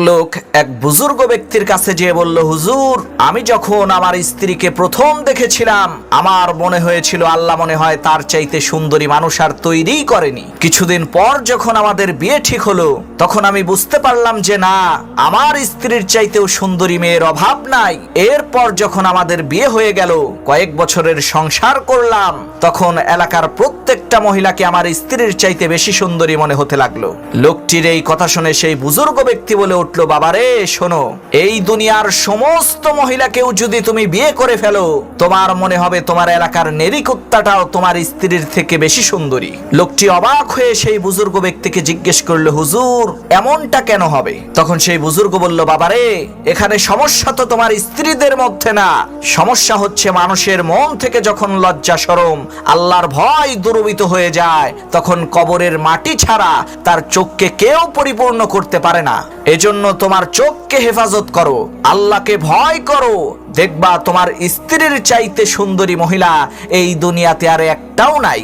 লোক এক বুজুর্গ ব্যক্তির কাছে যেয়ে বলল, হুজুর, আমি যখন আমার স্ত্রীকে প্রথম দেখেছিলাম, আমার মনে হয়েছিল আল্লাহ মনে হয় তার চাইতে সুন্দরী মানুষ আর তৈরিই করেনি। কিছুদিন পর যখন আমাদের বিয়ে ঠিক হলো, তখন আমি বুঝতে পারলাম যে না, আমার স্ত্রীর চাইতেও সুন্দরী মেয়ের অভাব নাই। এরপর যখন আমাদের বিয়ে হয়ে গেল, কয়েক বছরের সংসার করলাম, তখন এলাকার প্রত্যেকটা মহিলাকে আমার স্ত্রীর চাইতে বেশি সুন্দরী মনে হতে লাগল। লোকটির এই কথা শুনে সেই বুজুর্গ ব্যক্তি বলে উঠল, বাবারে, শোনো, এই দুনিয়ার সমস্ত মহিলাকেও যদি তুমি বিয়ে করে ফেলো, তোমার মনে হবে তোমার এলাকার নেরিকুত্তাটাও তোমার স্ত্রীর থেকে বেশি সুন্দরী। লোকটি অবাক হয়ে সেই বুজুর্গ ব্যক্তিকে জিজ্ঞেস করল, হুজুর, এমনটা কেন হবে? তখন সেই বুজুর্গ বলল, বাবারে, এখানে সমস্যা তো তোমার স্ত্রীদের মধ্যে না। সমস্যা হচ্ছে মানুষের মন থেকে যখন লজ্জা সরম, আল্লাহর ভয় দুরবিত হয়ে যায়, তখন কবরের মাটি ছাড়া তার চোখকে কেউ পরিপূর্ণ করতে পারে না। এজন্য তোমার চোখকে হেফাজত করো, আল্লাহকে ভয় করো। দেখবা তোমার স্ত্রীর চাইতে সুন্দরী মহিলা এই দুনিয়াতে আর একটাও নাই।